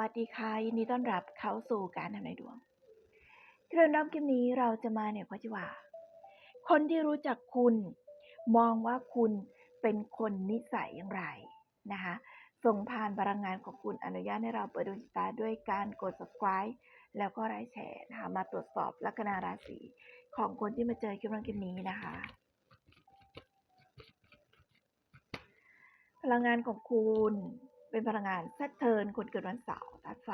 วัสดีค่ะยินดีต้อนรับเข้าสู่การทำนายดวงเรื่องราวคลิปนี้เราจะมาเนี่ยพราะว่าคนที่รู้จักคุณ มองว่าคุณเป็นคนนิสัยอย่างไรนะคะส่งผ่านพลังงานของคุณอนุญาตให้เราเปิดดวงชะตาด้วยการกด subscribe แล้วก็ไลค์แชร์นะคะมาตรวจสอบลัคนาราศีของคนที่มาเจอคลิปคลิปนี้นะคะ พลังงานของคุณ เป็นพลังงานแซตเทิร์นคนเกิดวันเสาร์ธาตุไฟ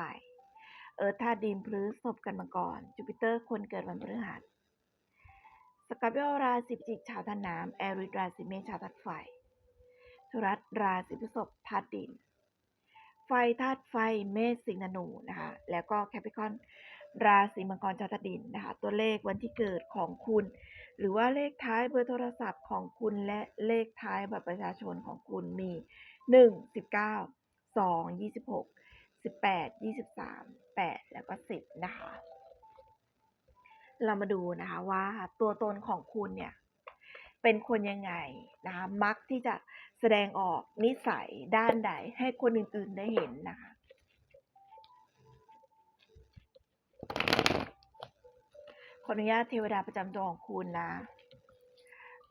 เอิร์ธาตุดินพฤษภกันมาก่อนจูปิเตอร์คนเกิดวันพฤหัสสกาเบลราศีพิจิกชาวธาตุน้ำแอริดราศีเมษชาวธาตุไฟทุรัสราศีพฤษภธาตุดิน ไฟธาตุไฟเมษสิงห์ธนูนะคะแล้วก็แคปิคอนราศีมังกรชาวธาตุดินนะคะตัวเลขวันที่เกิดของคุณ หรือว่าเลขท้ายเบอร์โทรศัพท์ของคุณและเลขท้ายบัตรประชาชนของคุณมี 1 19 2 26 18 23 8แล้วก็10นะคะ เรามาดูนะคะว่าตัวตนของคุณเนี่ย เป็นคนยังไงนะคะ มักที่จะแสดงออกนิสัยด้านใดให้คนอื่นๆได้เห็นนะคะขออนุญาตเทวดาประจำตัวของคุณนะ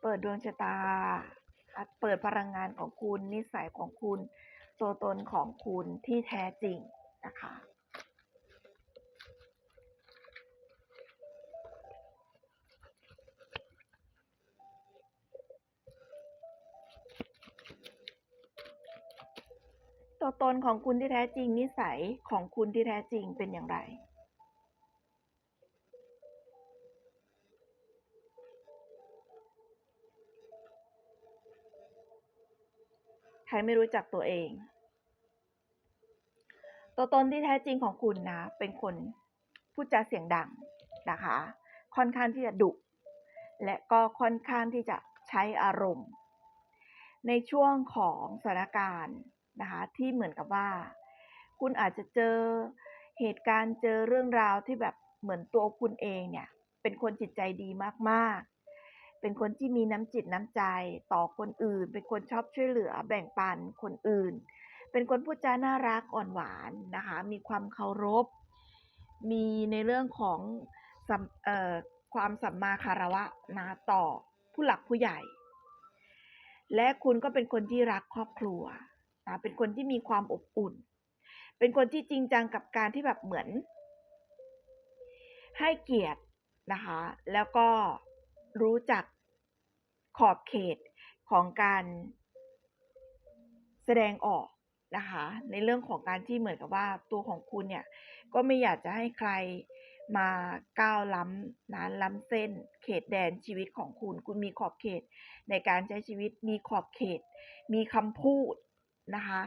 เปิดดวงชะตา เปิดพลังงานของคุณ นิสัยของคุณ ตัวตนของคุณที่แท้จริงนะคะตัวตนของคุณที่แท้จริงนิสัยของคุณที่แท้จริงเป็นอย่างไร ใครไม่รู้จักตัวเอง ตัวตนที่แท้จริงของคุณนะ เป็นคนพูดจาเสียงดังนะคะ ค่อนข้างที่จะดุและก็ค่อนข้างที่จะใช้อารมณ์ ในช่วงของสถานการณ์นะคะที่เหมือนกับว่า คุณอาจจะเจอเหตุการณ์เจอเรื่องราวที่แบบเหมือนตัวคุณเองเนี่ย เป็นคนจิตใจดีมากๆ เป็นคนที่มีน้ำจิตน้ำใจต่อคนอื่น เป็นคนชอบช่วยเหลือแบ่งปันคนอื่น เป็นคนพูดจาน่ารักอ่อนหวานนะคะ มีความเคารพ มีในเรื่องของออความสัมมาคารวะนะต่อผู้หลักผู้ใหญ่ และคุณก็เป็นคนที่รักครอบครัวนะเป็นคนที่มีความอบอุ่น เป็นคนที่จริงจังกับการที่แบบเหมือน ให้เกียรตินะคะ แล้วก็ รู้จักขอบเขตของการแสดงออกนะคะในเรื่องของการที่เหมือนกับว่าตัวของคุณเนี่ยก็ไม่อยากจะให้ใครมาก้าวล้ำนะล้ำเส้น เขตแดนชีวิตของคุณ คุณมีขอบเขตในการใช้ชีวิตมีขอบเขต มีคำพูดนะคะ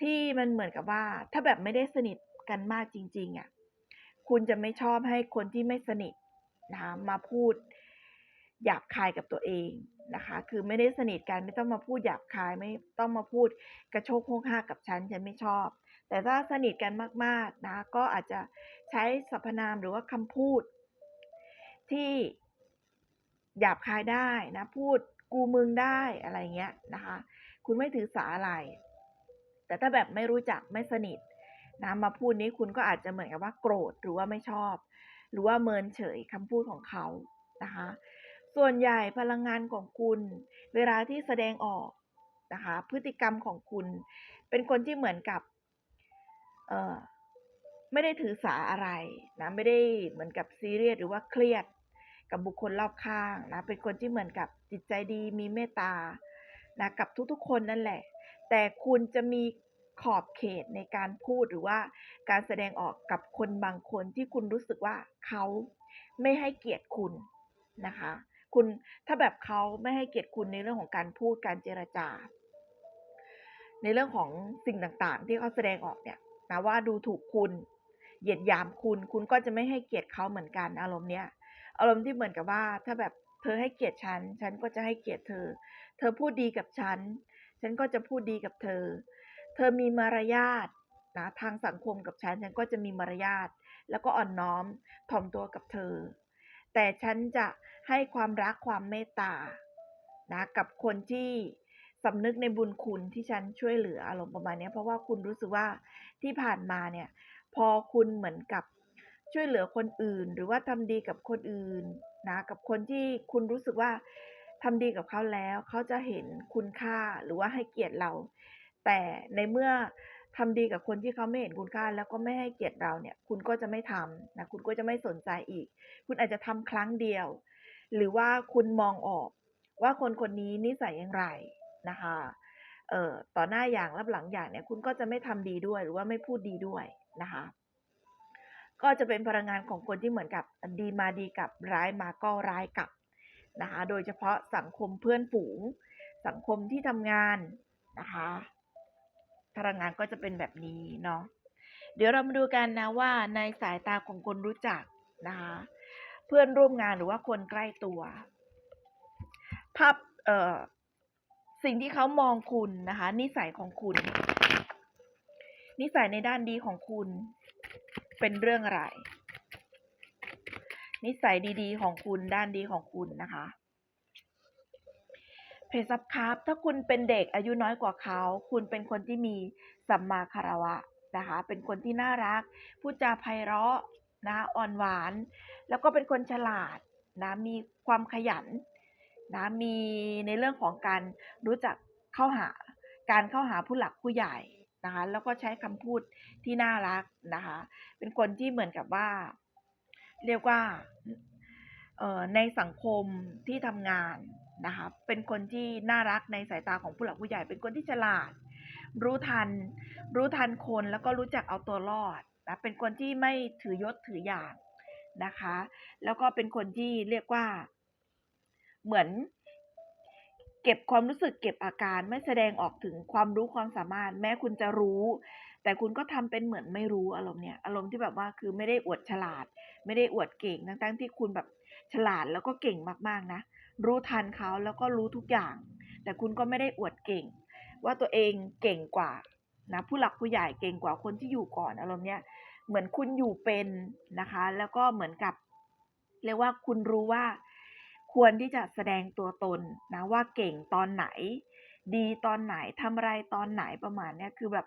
ที่มันเหมือนกับว่าถ้าแบบไม่ได้สนิทกันมากจริงๆอะคุณจะไม่ชอบให้คนที่ไม่สนิทนะคะมาพูด หยาบคายกับตัวเองนะคะ คือไม่ได้สนิทกันไม่ต้องมาพูดหยาบคายไม่ต้องมาพูดกระโชกโคกห้ากับฉันฉันไม่ชอบ แต่ถ้าสนิทกันมากๆนะก็อาจจะใช้สรรพนามหรือว่าคำพูด ที่หยาบคายได้นะพูดกูมึงได้อะไรเงี้ยนะคะ คุณไม่ถือสาอะไร แต่ถ้าแบบไม่รู้จักไม่สนิทนะมาพูดนี้คุณก็อาจจะเหมือนกับว่าโกรธหรือว่าไม่ชอบ หรือว่าเมินเฉยคำพูดของเขานะคะ ส่วนใหญ่พลังงานของคุณ เวลาที่แสดงออกนะคะพฤติกรรมของคุณ เป็นคนที่เหมือนกับเออไม่ได้ถือสาอะไรนะไม่ได้เหมือนกับซีเรียสหรือว่าเครียดกับบุคคลรอบข้างนะเป็นคนที่เหมือนกับจิตใจดีมีเมตตานะกับทุกๆคนนั่นแหละ แต่คุณจะมีขอบเขตในการพูดหรือว่าการแสดงออกกับคนบางคนที่คุณรู้สึกว่าเขาไม่ให้เกียรติคุณนะคะ คุณถ้าแบบเขาไม่ให้เกียรติคุณในเรื่องของการพูดการเจรจา ในเรื่องของสิ่งต่างๆ ที่เขาแสดงออกเนี่ยนะว่าดูถูกคุณ เหยียดหยามคุณ คุณก็จะไม่ให้เกียรติเขาเหมือนกันอารมณ์เนี้ยอารมณ์ที่เหมือนกับว่า ถ้าแบบเธอให้เกียรติฉัน ฉันก็จะให้เกียรติเธอ เธอพูดดีกับฉัน ฉันก็จะพูดดีกับเธอ เธอมีมารยาทนะทางสังคมกับฉัน ฉันก็จะมีมารยาท แล้วก็อ่อนน้อมถ่อมตัวกับเธอ แต่ฉันจะให้ความรักความเมตตานะกับคนที่สำนึกในบุญคุณที่ฉันช่วยเหลืออารมณ์ประมาณนี้เพราะว่าคุณรู้สึกว่าที่ผ่านมาเนี่ย พอคุณเหมือนกับช่วยเหลือคนอื่น หรือว่าทำดีกับคนอื่นนะกับคนที่คุณรู้สึกว่าทำดีกับเขาแล้ว เขาจะเห็นคุณค่าหรือว่าให้เกียรติเรา แต่ในเมื่อ ทำดีกับคนที่เขาไม่เห็นคุณค่า แล้วก็ไม่ให้เกียรติเราเนี่ย คุณก็จะไม่ทำนะคุณก็จะไม่สนใจอีก คุณอาจจะทำครั้งเดียว หรือว่าคุณมองออก ว่าคนคนนี้นิสัยอย่างไรนะคะเอ่อต่อหน้าอย่างรับหลังอย่างเนี่ย คุณก็จะไม่ทำดีด้วยหรือว่าไม่พูดดีด้วยนะคะ ก็จะเป็นพลังงานของคนที่เหมือนกับดีมาดีกลับร้ายมาก็ร้ายกลับนะคะ โดยเฉพาะสังคมเพื่อนฝูง สังคมที่ทำงานนะคะ พลังงานก็จะเป็นแบบนี้เนาะเดี๋ยวเรามาดูกันนะว่าในสายตาของคนรู้จักนะคะเพื่อนร่วมงานหรือว่าคนใกล้ตัว ภาพเอ่อสิ่งที่เขามองคุณนะคะ นิสัยของคุณ นิสัยในด้านดีของคุณ เป็นเรื่องอะไร นิสัยดีๆ ของคุณด้านดีของคุณนะคะ เพจซับครับ ถ้าคุณเป็นเด็กอายุน้อยกว่าเขา คุณเป็นคนที่มีสัมมาคารวะนะคะ เป็นคนที่น่ารัก พูดจาไพเราะนะอ่อนหวาน แล้วก็เป็นคนฉลาดนะ มีความขยันนะ มีในเรื่องของการรู้จักเข้าหา การเข้าหาผู้หลักผู้ใหญ่นะคะ แล้วก็ใช้คำพูดที่น่ารักนะคะ เป็นคนที่เหมือนกับว่า เรียกว่าในสังคมที่ทำงาน นะคะเป็นคนที่น่ารักในสายตาของผู้หลักผู้ใหญ่ เป็นคนที่ฉลาด รู้ทัน รู้ทันคนแล้วก็รู้จักเอาตัวรอดนะเป็นคนที่ไม่ถือยศถืออย่างนะคะ แล้วก็เป็นคนที่เรียกว่า เหมือน เก็บความรู้สึกเก็บอาการไม่แสดงออกถึงความรู้ความสามารถ แม้คุณจะรู้ แต่คุณก็ทำเป็นเหมือนไม่รู้อารมณ์เนี้ยอารมณ์ที่แบบว่าคือไม่ได้อวดฉลาด ไม่ได้อวดเก่งทั้งๆที่คุณแบบฉลาดแล้วก็เก่งมากๆนะ รู้ทันเขาแล้วก็รู้ทุกอย่าง แต่คุณก็ไม่ได้อวดเก่ง ว่าตัวเองเก่งกว่านะผู้หลักผู้ใหญ่เก่งกว่าคนที่อยู่ก่อนอารมณ์เนี้ยเหมือนคุณอยู่เป็นนะคะ แล้วก็เหมือนกับเรียกว่าคุณรู้ว่า ควรที่จะแสดงตัวตนนะว่าเก่งตอนไหน ดีตอนไหนทำอะไรตอนไหนประมาณเนี้ยคือแบบ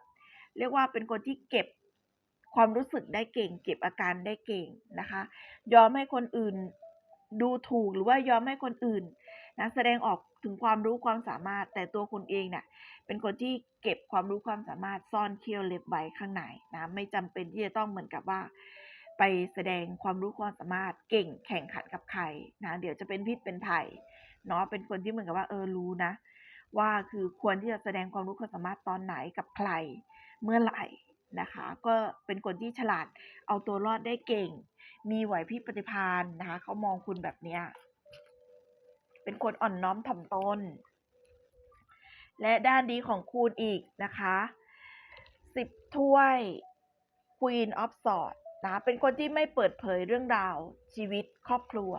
เรียกว่าเป็นคนที่เก็บความรู้สึกได้เก่ง เก็บอาการได้เก่งนะคะ ยอมให้คนอื่นดูถูกหรือว่ายอมให้คนอื่นนะแสดงออกถึงความรู้ความสามารถ แต่ตัวคุณเองเนี่ยเป็นคนที่เก็บความรู้ความสามารถซ่อนเขี้ยวเล็บไว้ข้างในนะไม่จำเป็นที่จะต้องเหมือนกับว่า ไปแสดงความรู้ความสามารถเก่งแข่งขันกับใครนะเดี๋ยวจะเป็นพิษเป็นภัยเนาะเป็นคนที่เหมือนกับว่าเออรู้นะ ว่าคือควรที่จะแสดงความรู้ความสามารถตอนไหนกับใคร เมื่อไหร่นะคะ ก็เป็นคนที่ฉลาดเอาตัวรอดได้เก่ง มีไหวพริบปฏิภาณนะคะเขามองคุณแบบเนี้ยเป็นคนอ่อนน้อมถ่อมตนและด้านดีของคุณอีกนะคะ10ถ้วย Queen of Swords นะเป็นคนที่ไม่เปิดเผยเรื่องราวชีวิตครอบครัว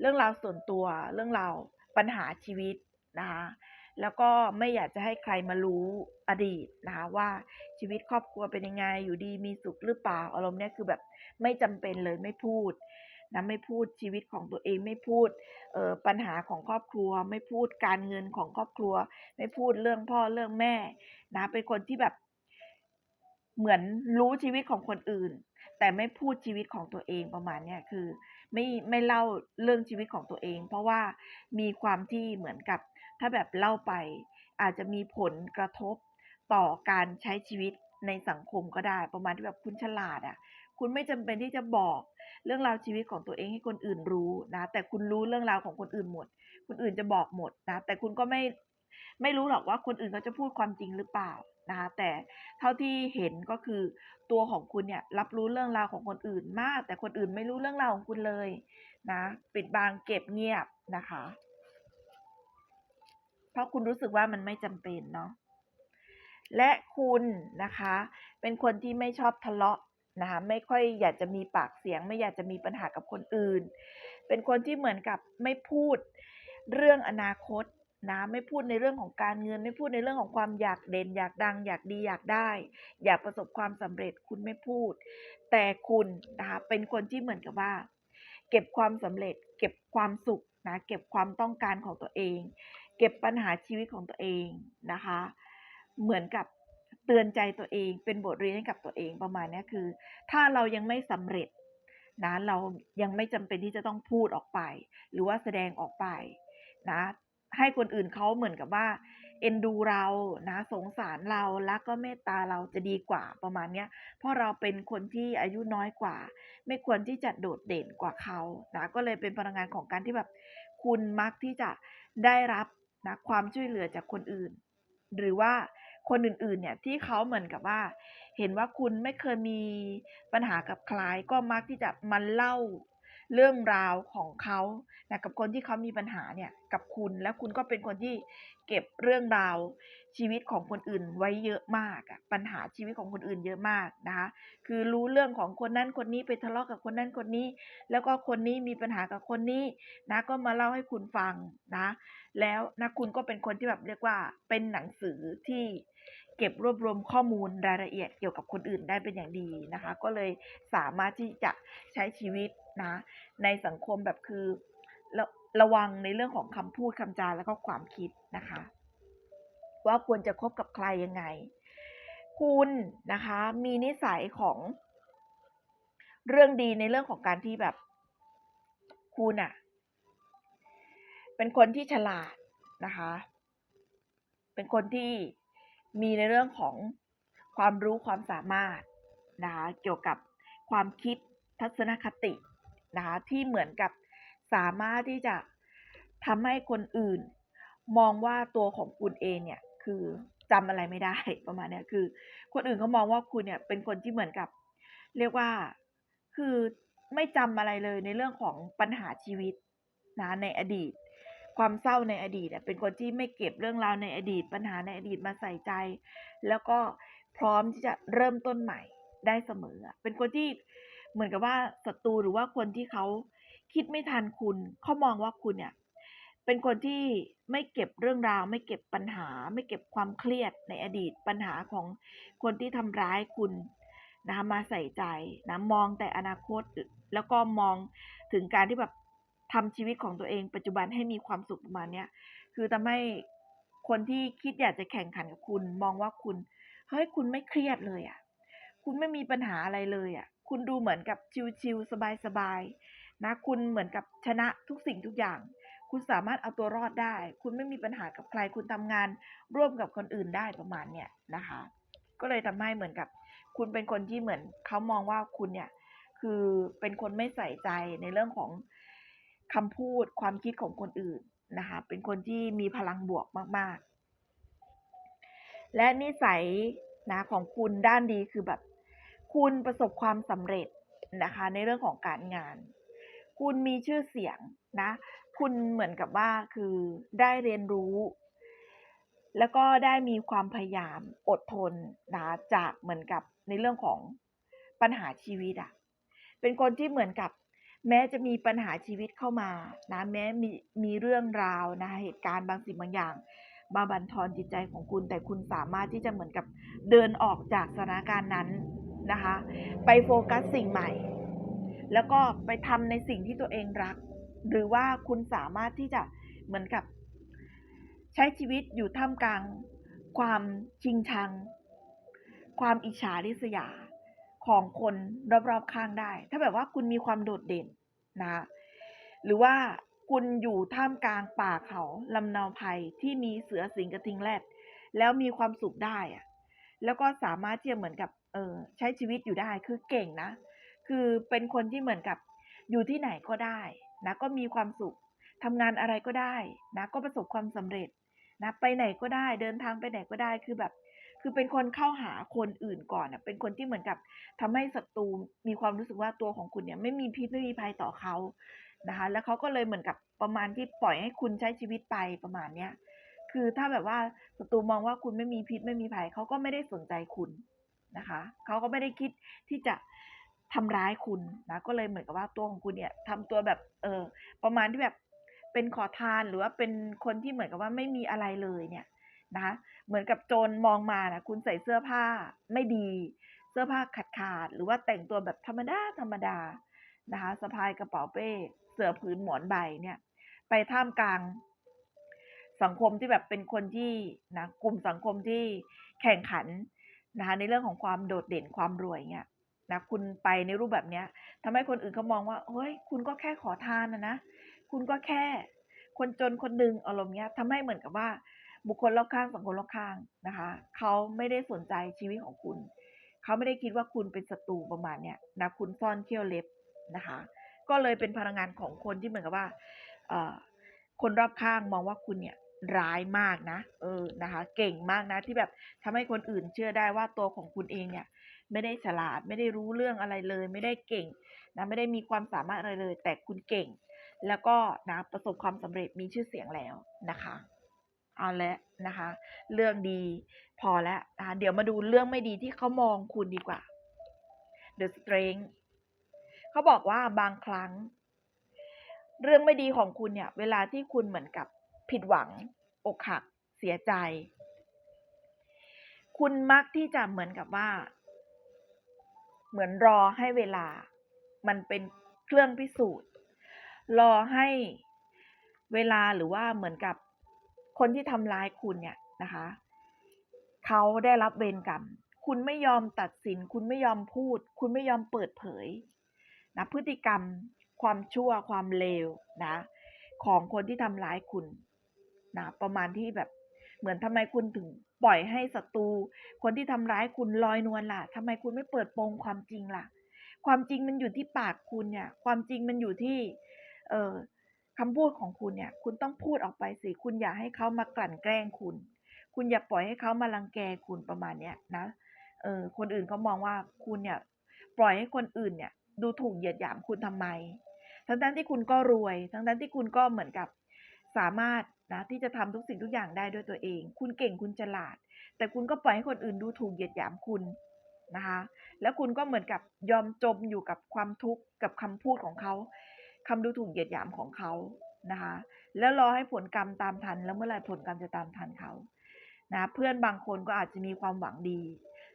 เรื่องราวส่วนตัวเรื่องราวปัญหาชีวิตนะคะ แล้วก็ไม่อยากจะให้ใครมารู้อดีตนะคะว่าชีวิตครอบครัวเป็นยังไงอยู่ดีมีสุขหรือเปล่าอารมณ์เนี้ยคือแบบไม่จำเป็นเลยไม่พูดนะไม่พูดชีวิตของตัวเองไม่พูดเออปัญหาของครอบครัว ไม่พูดการเงินของครอบครัว ไม่พูดเรื่องพ่อเรื่องแม่นะเป็นคนที่แบบเหมือนรู้ชีวิตของคนอื่น แต่ไม่พูดชีวิตของตัวเองประมาณเนี้ยคือ ไม่ไม่เล่าเรื่องชีวิตของตัวเอง เพราะว่ามีความที่เหมือนกับ ถ้าแบบเล่าไป อาจจะมีผลกระทบต่อการใช้ชีวิตในสังคมก็ได้ ประมาณที่แบบคุณฉลาดอะคุณไม่จำเป็นที่จะบอกเรื่องราวชีวิตของตัวเองให้คนอื่นรู้นะแต่คุณรู้เรื่องราวของคนอื่นหมด คนอื่นจะบอกหมดนะแต่คุณก็ไม่ไม่รู้หรอกว่าคนอื่นเขาจะพูดความจริงหรือเปล่านะคะแต่เท่าที่เห็นก็คือตัวของคุณเนี่ยรับรู้เรื่องราวของคนอื่นมาก แต่คนอื่นไม่รู้เรื่องราวของคุณเลยนะ ปิดบังเก็บเงียบนะคะ ราะคุณรู้สึกว่ามันไม่จำเป็นเนาะและคุณนะคะ เป็นคนที่ไม่ชอบทะเลาะนะคะไม่ค่อยอยากจะมีปากเสียง ไม่อยากจะมีปัญหากับคนอื่น เป็นคนที่เหมือนกับไม่พูดเรื่องอนาคตนะไม่พูดในเรื่องของการเงิน ไม่พูดในเรื่องของความอยากเด่น อยากดัง อยากดีอยากได้ อยากประสบความสำเร็จคุณไม่พูด แต่คุณนะคะเป็นคนที่เหมือนกับว่า เก็บความสำเร็จ เก็บความสุขนะเก็บความต้องการของตัวเอง เก็บปัญหาชีวิตของตัวเองนะคะ เหมือนกับเตือนใจตัวเอง เป็นบทเรียนให้กับตัวเองประมาณนี้คือ ถ้าเรายังไม่สำเร็จนะเรายังไม่จำเป็นที่จะต้องพูดออกไป หรือว่าแสดงออกไปนะให้คนอื่นเขาเหมือนกับว่า เอ็นดูเรานะ สงสารเราแล้วก็เมตตาเราจะดีกว่าประมาณนี้เพราะเราเป็นคนที่อายุน้อยกว่า ไม่ควรที่จะโดดเด่นกว่าเขานะก็เลยเป็นพลังงานของการที่แบบ คุณมักที่จะได้รับ นะความช่วยเหลือจากคนอื่น หรือว่าคนอื่นๆเนี่ยที่เขาเหมือนกับว่า เห็นว่าคุณไม่เคยมีปัญหากับใครก็มักที่จะมาเล่า เรื่องราวของเขานะกับคนที่เขามีปัญหาเนี่ยกับคุณ แล้วคุณก็เป็นคนที่เก็บเรื่องราวชีวิตของคนอื่นไว้เยอะมากอะปัญหาชีวิตของคนอื่นเยอะมากนะคะ คือรู้เรื่องของคนนั้นคนนี้ไปทะเลาะกับคนนั้นคนนี้ แล้วก็คนนี้มีปัญหากับคนนี้นะก็มาเล่าให้คุณฟังนะ แล้วนะคุณก็เป็นคนที่แบบเรียกว่าเป็นหนังสือที่ เก็บรวบรวมข้อมูลรายละเอียดเกี่ยวกับคนอื่นได้เป็นอย่างดีนะคะ ก็เลยสามารถที่จะใช้ชีวิตนะในสังคมแบบคือระระวังในเรื่องของคำพูดคำจาแล้วก็ความคิดนะคะ ว่าควรจะคบกับใครยังไง คุณนะคะมีนิสัยของเรื่องดีในเรื่องของการที่แบบคุณอะเป็นคนที่ฉลาดนะคะ เป็นคนที่ มีในเรื่องของความรู้ความสามารถนะคะเกี่ยวกับความคิดทัศนคตินะคะที่เหมือนกับสามารถที่จะทำให้คนอื่น มองว่าตัวของคุณเองเนี่ยคือจำอะไรไม่ได้ประมาณนี้คือ คนอื่นเขามองว่าคุณเนี่ยเป็นคนที่เหมือนกับ เรียกว่าคือไม่จำอะไรเลยในเรื่องของปัญหาชีวิตนะในอดีต ความเศร้าในอดีตเป็นคนที่ไม่เก็บเรื่องราวในอดีต ปัญหาในอดีตมาใส่ใจ แล้วก็พร้อมที่จะเริ่มต้นใหม่ได้เสมอ เป็นคนที่เหมือนกับว่าศัตรูหรือว่าคนที่เขาคิดไม่ทันคุณเขามองว่าคุณเนี่ย เป็นคนที่ไม่เก็บเรื่องราว ไม่เก็บปัญหา ไม่เก็บความเครียดในอดีต ปัญหาของคนที่ทำร้ายคุณนะคะมาใส่ใจนะมองแต่อนาคตแล้วก็มองถึงการที่แบบ ทำชีวิตของตัวเองปัจจุบันให้มีความสุขประมาณเนี้ยคือทำให้คนที่คิดอยากจะแข่งขันกับคุณ มองว่าคุณเฮ้ยคุณไม่เครียดเลยอะ่ะ คุณไม่มีปัญหาอะไรเลยอะ่ะ คุณดูเหมือนกับชิวๆสบายๆนะคุณเหมือนกับชนะทุกสิ่งทุกอย่าง คุณสามารถเอาตัวรอดได้ คุณไม่มีปัญหากับใคร คุณทำงานร่วมกับคนอื่นได้ประมาณเนี้ยนะคะ ก็เลยทำให้เหมือนกับ คุณเป็นคนที่เหมือนเขามองว่าคุณเนี่ยคือเป็นคนไม่ใส่ใจในเรื่องของ คำพูดความคิดของคนอื่นนะคะ เป็นคนที่มีพลังบวกมาก ๆ และนิสัยนะของคุณด้านดีคือแบบ คุณประสบความสำเร็จนะคะ ในเรื่องของการงาน คุณมีชื่อเสียงนะ คุณเหมือนกับว่าคือได้เรียนรู้ แล้วก็ได้มีความพยายามอดทนนะจากเหมือนกับในเรื่องของปัญหาชีวิตอะเป็นคนที่เหมือนกับ แม้จะมีปัญหาชีวิตเข้ามานะแม้มีมีเรื่องราวนะเหตุการณ์บางสิ่งบางอย่างมาบั่นทอนจิตใจของคุณ แต่คุณสามารถที่จะเหมือนกับเดินออกจากสถานการณ์นั้นนะคะ ไปโฟกัสสิ่งใหม่ แล้วก็ไปทำในสิ่งที่ตัวเองรัก หรือว่าคุณสามารถที่จะเหมือนกับ ใช้ชีวิตอยู่ท่ามกลาง ความชิงชัง ความอิจฉาริษยา ของคนรอบๆข้างได้ ถ้าแบบว่าคุณมีความโดดเด่นนะหรือว่าคุณอยู่ท่ามกลางป่าเขาลำนาวไพรที่มีเสือสิงกระทิงแรดแล้วมีความสุขได้อะแล้วก็สามารถที่จะเหมือนกับเออใช้ชีวิตอยู่ได้คือเก่งนะ คือเป็นคนที่เหมือนกับอยู่ที่ไหนก็ได้นะก็มีความสุขทำงานอะไรก็ได้นะก็ประสบความสำเร็จนะไปไหนก็ได้เดินทางไปไหนก็ได้คือแบบ คือเป็นคนเข้าหาคนอื่นก่อนอะเป็นคนที่เหมือนกับทำให้ศัตรูมีความรู้สึกว่าตัวของคุณเนี่ยไม่มีพิษไม่มีภัยต่อเขานะคะ แล้วเขาก็เลยเหมือนกับประมาณที่ปล่อยให้คุณใช้ชีวิตไปประมาณเนี้ยคือถ้าแบบว่าศัตรูมองว่าคุณไม่มีพิษไม่มีภัยเขาก็ไม่ได้สนใจคุณนะคะเขาก็ไม่ได้คิดที่จะทำร้ายคุณนะก็เลยเหมือนกับว่าตัวของคุณเนี่ยทำตัวแบบเออประมาณที่แบบเป็นขอทานหรือว่าเป็นคนที่เหมือนกับว่าไม่มีอะไรเลยเนี่ย นะคะเหมือนกับโจรมองมานะคุณใส่เสื้อผ้าไม่ดี เสื้อผ้าขาดขาดหรือว่าแต่งตัวแบบธรรมดาธรรมดานะคะสะพายกระเป๋าเป้เสื้อผืนหมอนใบเนี่ยไปท่ามกลางสังคมที่แบบเป็นคนที่นะกลุ่มสังคมที่แข่งขันนะคะในเรื่องของความโดดเด่นความรวยเงี้ยนะคุณไปในรูปแบบเนี้ยทำให้คนอื่นเขามองว่าเฮ้ยคุณก็แค่ขอทานนะนะ คุณก็แค่คนจนคนหนึ่งอารมณ์เนี้ยทำให้เหมือนกับว่า บุคคลรอบข้างสังคมรอบข้างนะคะเขาไม่ได้สนใจชีวิตของคุณ เขาไม่ได้คิดว่าคุณเป็นศัตรูประมาณเนี้ยนะคุณซ่อนเขี้ยวเล็บนะคะ ก็เลยเป็นพลังงานของคนที่เหมือนกับว่าเอ่อคนรอบข้างมองว่าคุณเนี่ยร้ายมากนะเออนะคะ เก่งมากนะที่แบบทำให้คนอื่นเชื่อได้ว่าตัวของคุณเองเนี่ย ไม่ได้ฉลาดไม่ได้รู้เรื่องอะไรเลย ไม่ได้เก่งนะไม่ได้มีความสามารถอะไรเลย แต่คุณเก่ง แล้วก็นะประสบความสำเร็จมีชื่อเสียงแล้วนะคะ เอาละนะคะ เรื่องดีพอแล้วนะคะเดี๋ยวมาดูเรื่องไม่ดีที่เขามองคุณดีกว่า The Strength เขาบอกว่าบางครั้ง เรื่องไม่ดีของคุณเนี่ย เวลาที่คุณเหมือนกับผิดหวัง อกหัก เสียใจ คุณมักที่จะเหมือนกับว่า เหมือนรอให้เวลา มันเป็นเครื่องพิสูจน์ รอให้เวลาหรือว่าเหมือนกับ คนที่ทำร้ายคุณเนี่ยนะคะเขาได้รับเวรกรรม คุณไม่ยอมตัดสิน คุณไม่ยอมพูด คุณไม่ยอมเปิดเผยนะพฤติกรรม ความชั่วความเลวนะของคนที่ทำร้ายคุณนะประมาณที่แบบเหมือนทำไมคุณถึงปล่อยให้ศัตรู คนที่ทำร้ายคุณลอยนวลล่ะทำไมคุณไม่เปิดโปงความจริงล่ะ ความจริงมันอยู่ที่ปากคุณเนี่ย ความจริงมันอยู่ที่ เออ คำพูดของคุณเนี่ย คุณต้องพูดออกไปสิ คุณอย่าให้เขามากลั่นแกล้งคุณ คุณอย่าปล่อยให้เขามารังแกคุณประมาณเนี้ยนะ เออ คนอื่นเขามองว่าคุณเนี่ย ปล่อยให้คนอื่นเนี่ย ดูถูกเหยียดหยามคุณทำไม ทั้งนั้นที่คุณก็รวย ทั้งนั้นที่คุณก็เหมือนกับสามารถนะที่จะทำทุกสิ่งทุกอย่างได้ด้วยตัวเอง คุณเก่งคุณฉลาด แต่คุณก็ปล่อยให้คนอื่นดูถูกเหยียดหยามคุณนะคะ แล้วคุณก็เหมือนกับยอมจมอยู่กับความทุกข์กับคำพูดของเขา คำดูถูกเหยียดหยามของเขานะคะ แล้วรอให้ผลกรรมตามทัน แล้วเมื่อไหร่ผลกรรมจะตามทันเขานะเพื่อนบางคนก็อาจจะมีความหวังดี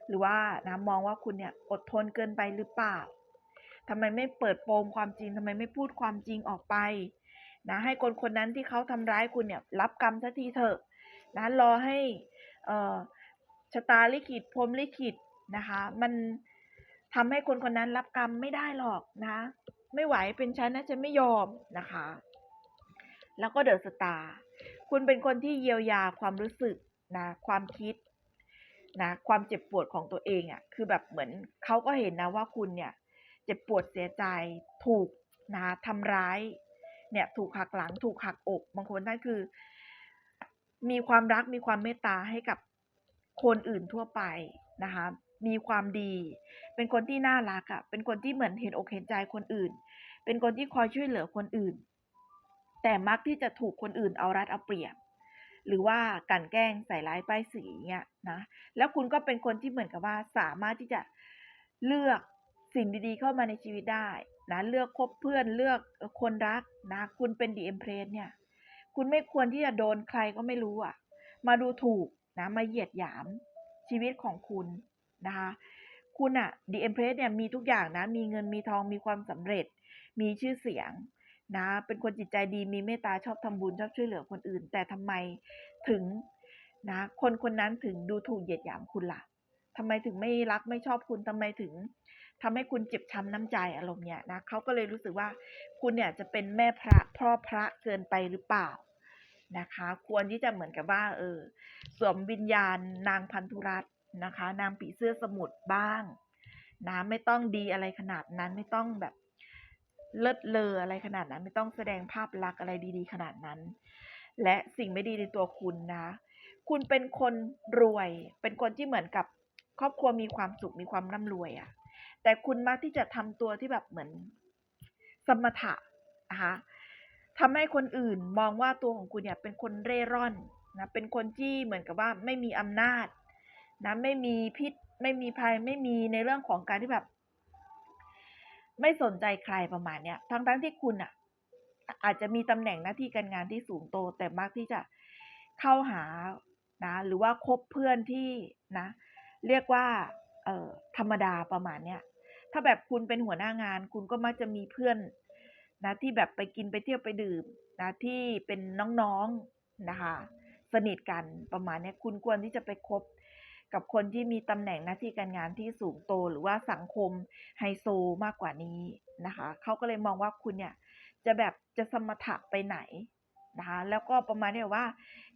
หรือว่านะมองว่าคุณเนี่ยอดทนเกินไปหรือเปล่าทำไมไม่เปิดโปงความจริงทำไมไม่พูดความจริงออกไปนะให้คนคนนั้นที่เขาทำร้ายคุณเนี่ยรับกรรมสักทีเถอะนะรอให้เอ่อชะตาลิขิตพรมลิขิตนะคะ มันทำให้คนคนนั้นรับกรรมไม่ได้หรอกนะ ไม่ไหวเป็นฉันนะจะไม่ยอมนะคะ แล้วก็เดอะสตาร์คุณเป็นคนที่เยียวยาความรู้สึกนะความคิดนะความเจ็บปวดของตัวเองอะ่ะคือแบบเหมือนเขาก็เห็นนะว่าคุณเนี่ยเจ็บปวดเสียใจถูกนะทำร้ายเนี่ยถูกหักหลังถูกหักอกบางคนนั่นคือ มีความรักมีความเมตตาให้กับคนอื่นทั่วไปนะคะมีความดี เป็นคนที่น่ารักอะ่ะเป็นคนที่เหมือนเห็นอกเห็นใจคนอื่น เป็นคนที่คอยช่วยเหลือคนอื่น แต่มักที่จะถูกคนอื่นเอารัดเอาเปรียบ หรือว่ากลั่นแกล้งใส่ร้ายป้ายสีเงี้ยนะแล้วคุณก็เป็นคนที่เหมือนกับว่าสามารถที่จะเลือกสิ่งดีๆเข้ามาในชีวิตได้นะเลือกคบเพื่อนเลือกคนรักนะคุณเป็นดีเอ็มเพรสเนี่ย คุณไม่ควรที่จะโดนใครก็ไม่รู้อะ มาดูถูกนะมาเหยียดหยามชีวิตของคุณนะคะคุณอะดีเอ็มเพรสเนี่ยมีทุกอย่างนะ มีเงินมีทองมีความสำเร็จ มีชื่อเสียงนะเป็นคนจิตใจดีมีเมตตาชอบทำบุญชอบช่วยเหลือคนอื่น แต่ทำไมถึงนะคนคนนั้นถึงดูถูกเหยียดหยามคุณล่ะทำไมถึงไม่รักไม่ชอบคุณทำไมถึงทำให้คุณเจ็บช้ำน้ำใจอารมณ์เนี่ยนะเขาก็เลยรู้สึกว่าคุณเนี่ยจะเป็นแม่พระพ่อพระเกินไปหรือเปล่านะคะ ควรที่จะเหมือนกับว่าเออสวมวิญญาณนางพันธุรัตน์นะคะ นางผีเสื้อสมุทรบ้างนะไม่ต้องดีอะไรขนาดนั้นไม่ต้องแบบ เลิศเลออะไรขนาดนั้น ไม่ต้องแสดงภาพลักษณ์อะไรดีๆ ขนาดนั้น และสิ่งไม่ดีในตัวคุณนะคุณเป็นคนรวย เป็นคนที่เหมือนกับครอบครัวมีความสุขมีความร่ำรวยอะ่ะ แต่คุณมักที่จะทำตัวที่แบบเหมือน สมถะนะคะทำให้คนอื่นมองว่าตัวของคุณเนี่ยเป็นคนเร่ร่อนนะเป็นคนที่เหมือนกับว่าไม่มีอำนาจนะไม่มีพิษไม่มีภัยไม่มีในเรื่องของการที่แบบ ไม่สนใจใครประมาณเนี้ยทั้งทั้งที่คุณอะอาจจะมีตำแหน่งหน้าที่การงานที่สูงโต แต่มักที่จะเข้าหานะหรือว่าคบเพื่อนที่นะ เรียกว่าเอ่อธรรมดาประมาณเนี้ยถ้าแบบคุณเป็นหัวหน้างาน คุณก็มักจะมีเพื่อนนะที่แบบไปกินไปเที่ยวไปดื่มนะที่เป็นน้องๆนนะคะ สนิทกันประมาณนี้คุณควรที่จะไปคบ กับคนที่มีตำแหน่งหน้าที่การงานที่สูงโตหรือว่าสังคมไฮโซมากกว่านี้นะคะเขาก็เลยมองว่าคุณเนี่ยจะแบบจะสมถะไปไหนนะคะแล้วก็ประมาณเนี้ยว่า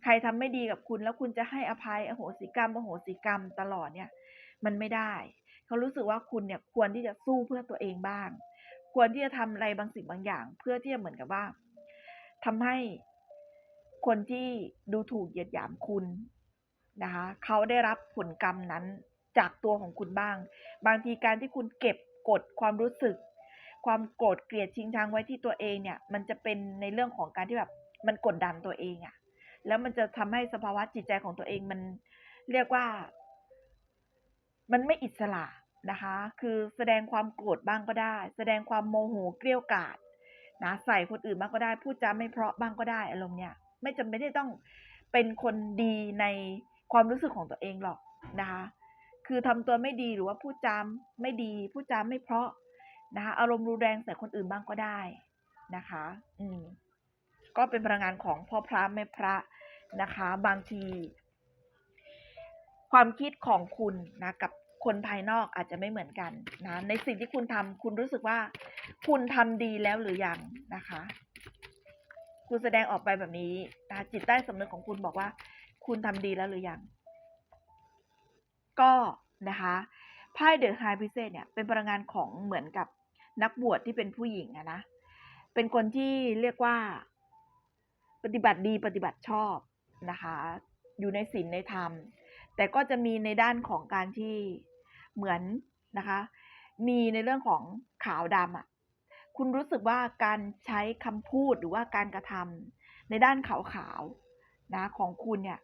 ใครทำไม่ดีกับคุณแล้วคุณจะให้อภัยอโหสิกรรมอโหสิกรรมตลอดเนี่ยมันไม่ได้ เขารู้สึกว่าคุณเนี่ยควรที่จะสู้เพื่อตัวเองบ้าง ควรที่จะทำอะไรบางสิ่งบางอย่าง เพื่อที่จะเหมือนกับว่าทำให้คนที่ดูถูกเหยียดหยามคุณ นะคะเขาได้รับผลกรรมนั้นจากตัวของคุณบ้าง บางทีการที่คุณเก็บกดความรู้สึก ความโกรธเกลียดชิงชังไว้ที่ตัวเองเนี่ย มันจะเป็นในเรื่องของการที่แบบมันกดดันตัวเองอะแล้วมันจะทำให้สภาวะจิตใจของตัวเองมันเรียกว่า มันไม่อิสระนะคะ คือแสดงความโกรธบ้างก็ได้ แสดงความโมโหเกรี้ยกาดนะใส่คนอื่นบ้างก็ได้ พูดจาไม่เพราะบ้างก็ได้อารมณ์เนี่ย ไม่จำเป็นที่ต้องเป็นคนดีใน ความรู้สึกของตัวเองหรอกนะคะ คือทำตัวไม่ดีหรือว่าพูดจามไม่ดี พูดจามไม่เพราะนะคะ อารมณ์รุนแรงใส่คนอื่นบ้างก็ได้นะคะ อืม ก็เป็นพลังงานของพ่อพระแม่พระนะคะ บางที ความคิดของคุณนะกับคนภายนอกอาจจะไม่เหมือนกันนะ ในสิ่งที่คุณทำคุณรู้สึกว่า คุณทำดีแล้วหรือยังนะคะ คุณแสดงออกไปแบบนี้นะจิตใต้สำนึกของคุณบอกว่า คุณทำดีแล้วหรือยัง ก็นะคะไพ่เดอะไฮพิเศษเนี่ยเป็นพลังงานของเหมือนกับนักบวชที่เป็นผู้หญิงอะนะ เป็นคนที่เรียกว่า ปฏิบัติดีปฏิบัติชอบนะคะ อยู่ในศีลในธรรม แต่ก็จะมีในด้านของการที่เหมือนนะคะ มีในเรื่องของขาวดำอะคุณรู้สึกว่าการใช้คำพูดหรือว่าการกระทำในด้านขาวๆนะของคุณเนี่ย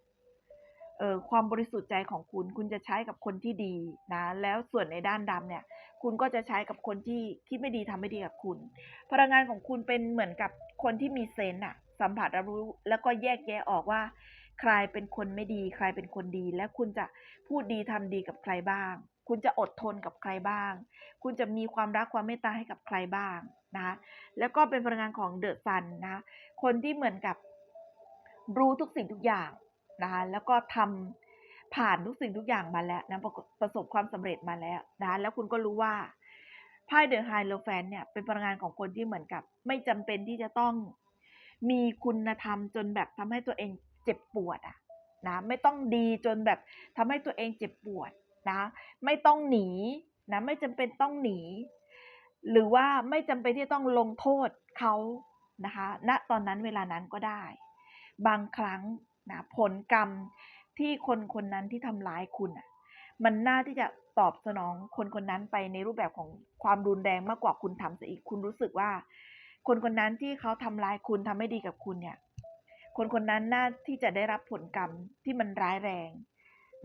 ออความบริสุทธิ์ใจของคุณ คุณจะใช้กับคนที่ดีนะ แล้วส่วนในด้านดำเนี่ย คุณก็จะใช้กับคนที่คิดไม่ดีทำไม่ดีกับคุณ พลังงานของคุณเป็นเหมือนกับคนที่มีเซนส์อะสัมผัสรับรู้แล้วก็แยกแยะออกว่า ใครเป็นคนไม่ดี ใครเป็นคนดี และคุณจะพูดดีทำดีกับใครบ้าง คุณจะอดทนกับใครบ้าง คุณจะมีความรักความเมตตาให้กับใครบ้างนะแล้วก็เป็นพลังงานของเดอะซันนะ คนที่เหมือนกับรู้ทุกสิ่งทุกอย่าง นะคะแล้วก็ทำผ่านทุกสิ่งทุกอย่างมาแล้วนะประประสบความสำเร็จมาแล้วนะะแล้วคุณก็รู้ว่าไพ่เดอะไฮโลแฟนเนี่ยเป็นพลังงานของคนที่เหมือนกับ ไม่จำเป็นที่จะต้องมีคุณธรรมจนแบบทำให้ตัวเองเจ็บปวดอะนะไม่ต้องดีจนแบบทำให้ตัวเองเจ็บปวดนะไม่ต้องหนีนะไม่จำเป็นต้องหนี หรือว่าไม่จำเป็นที่ต้องลงโทษเขานะคะณตอนนั้นเวลานั้นก็ได้ บางครั้ง นะผลกรรมที่คนคนนั้นที่ทำร้ายคุณอะมันน่าที่จะตอบสนองคนคนนั้นไปในรูปแบบของความรุนแรงมากกว่าคุณทำซะอีกคุณรู้สึกว่า คนคนนั้นที่เขาทำร้ายคุณทำไม่ดีกับคุณเนี่ย คนคนนั้นน่าที่จะได้รับผลกรรมที่มันร้ายแรง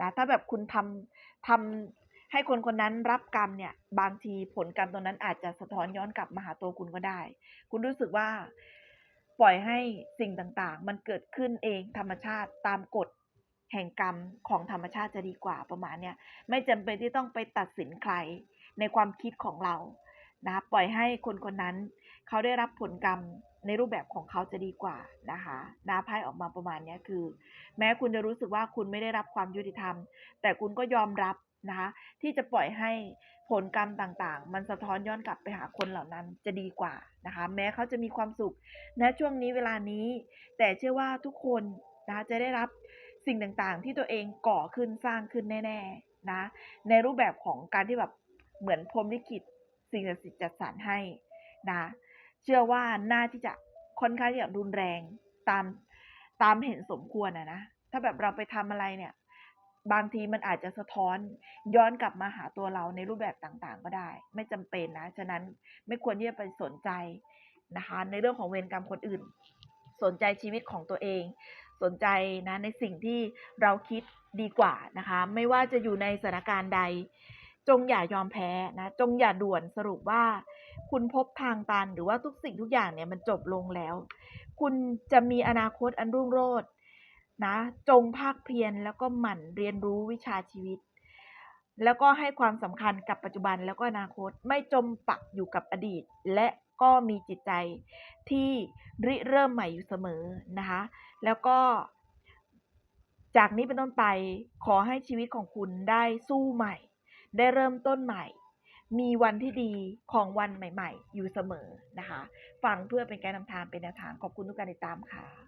นะถ้าแบบคุณทำทำให้คนคนนั้นรับกรรมเนี่ย บางทีผลกรรมตรงนั้นอาจจะสะท้อนย้อนกลับมาหาตัวคุณก็ได้ คุณรู้สึกว่า ปล่อยให้สิ่งต่างๆ มันเกิดขึ้นเองธรรมชาติตามกฎแห่งกรรมของธรรมชาติจะดีกว่าประมาณเนี้ยไม่จำเป็นที่ต้องไปตัดสินใครในความคิดของเรานะปล่อยให้คนคนนั้น เขาได้รับผลกรรมในรูปแบบของเขาจะดีกว่านะคะนาไพ่ออกมาประมาณเนี้ยคือ แม้คุณจะรู้สึกว่าคุณไม่ได้รับความยุติธรรม แต่คุณก็ยอมรับนะคะที่จะปล่อยให้ ผลกรรมต่างๆ มันสะท้อนย้อนกลับไปหาคนเหล่านั้นจะดีกว่านะคะ แม้เขาจะมีความสุขณช่วงนี้เวลานี้ แต่เชื่อว่าทุกคนนะคะจะได้รับสิ่งต่างๆ ที่ตัวเองก่อขึ้นสร้างขึ้นแน่ๆนะในรูปแบบของการที่แบบเหมือนพรมลิขิตสิ่งศักดิ์สิทธิ์จัดสรรให้นะเชื่อว่าน่าที่จะค่อนข้างที่จะรุนแรงตามตามเห็นสมควรอะนะถ้าแบบเราไปทำอะไรเนี่ย บางทีมันอาจจะสะท้อนย้อนกลับมาหาตัวเราในรูปแบบต่างๆ ก็ได้ ไม่จำเป็นนะ ฉะนั้นไม่ควรที่จะไปสนใจนะคะ ในเรื่องของเวรกรรมคนอื่น สนใจชีวิตของตัวเอง สนใจนะในสิ่งที่เราคิดดีกว่านะคะ ไม่ว่าจะอยู่ในสถานการณ์ใด จงอย่ายอมแพ้นะ จงอย่าด่วนสรุปว่า คุณพบทางตันหรือว่าทุกสิ่งทุกอย่างเนี่ยมันจบลงแล้ว คุณจะมีอนาคตอันรุ่งโรจน์ นะจงภาคเพียรแล้วก็หมั่นเรียนรู้วิชาชีวิต แล้วก็ให้ความสำคัญกับปัจจุบันแล้วก็อนาคตไม่จมปักอยู่กับอดีต และก็มีจิตใจที่ริเริ่มใหม่อยู่เสมอนะคะแล้วก็ จากนี้เป็นต้นไปขอให้ชีวิตของคุณได้สู้ใหม่ ได้เริ่มต้นใหม่ มีวันที่ดีของวันใหม่ ๆ อยู่เสมอนะคะฟังเพื่อเป็นการนำทางเป็นแนวทางขอบคุณทุกการติดตามค่ะ